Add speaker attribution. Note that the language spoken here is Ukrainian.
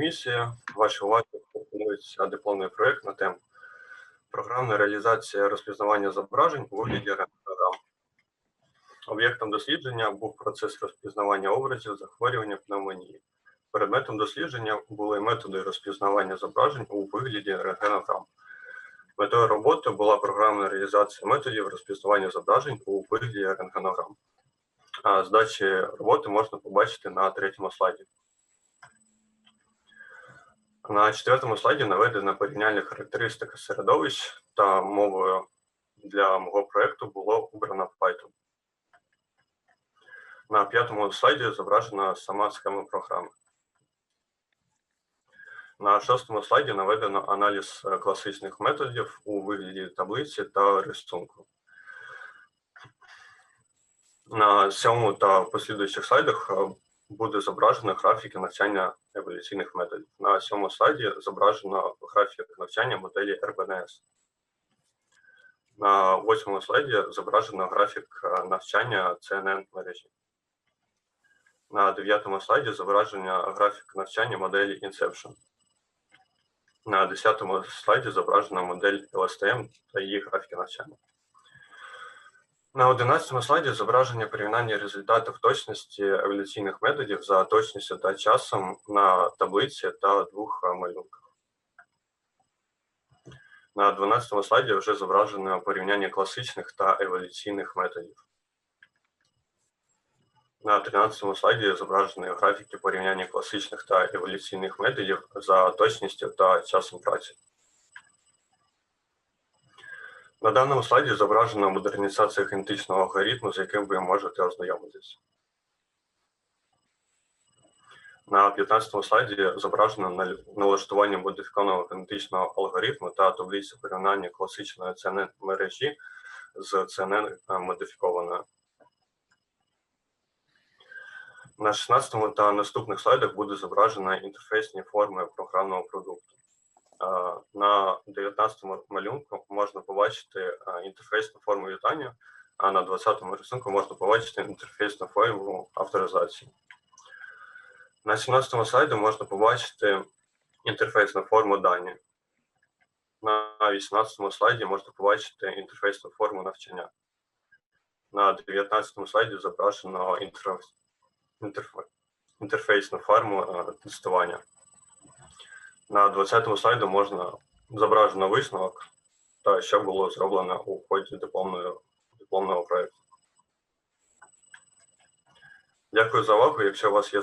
Speaker 1: комісія. Вашій увазі пропонується дипломний проєкт на тему програмна реалізація розпізнавання зображень у вигляді рентгенограм. Об'єктом дослідження був процес розпізнавання образів захворювання пневмонії. Предметом дослідження були методи розпізнавання зображень у вигляді рентгенограм. Метою роботи була програмна реалізація методів розпізнавання зображень у вигляді рентгенограм. Здачі роботи можна побачити на третьому слайді. На четвертому слайді наведена порівняльна характеристика середовищ та мовою для мого проєкту було обрано Python. На п'ятому слайді зображена сама схема програми. На шостому слайді наведено аналіз класичних методів у вигляді таблиці та рисунку. На сьомому та послідуючих слайдах буде зображено графіки навчання еволюційних методів. На сьомому слайді зображено графік навчання моделі РБНС. На восьмому слайді зображено графік е, навчання CNN мережі. На дев'ятому слайді зображення графік навчання моделі Inception. На десятому слайді зображена модель LSTM та її графіки навчання. На 11 слайді зображення порівняння результатів точності еволюційних методів за точністю та часом на таблиці та двох е, малюнках. На 12 слайді вже зображено порівняння класичних та еволюційних методів. На 13 слайді зображені графіки порівняння класичних та еволюційних методів за точністю та часом праці. На даному слайді зображена модернізація генетичного алгоритму, з яким ви можете ознайомитися. На 15 слайді зображено налаштування модифікованого генетичного алгоритму та таблиці порівняння класичної CNN мережі з CNN модифікованою. На 16 та наступних слайдах буде зображена інтерфейсні форми програмного продукту. Е, На 19 малюнку можна побачити е, інтерфейсну форму вітання, а на 20-му рисунку можна побачити інтерфейсну форму авторизації. На 17 слайді можна побачити інтерфейсну форму дані. На 18 слайді можна побачити інтерфейсну форму навчання. На 19 слайді зображено інтерфейс інтерфе- інтерфейсну форму е, тестування. На 20-му слайді можна зображено висновок та що було зроблено у ході дипломної, дипломного проєкту. Дякую за увагу. Якщо у вас є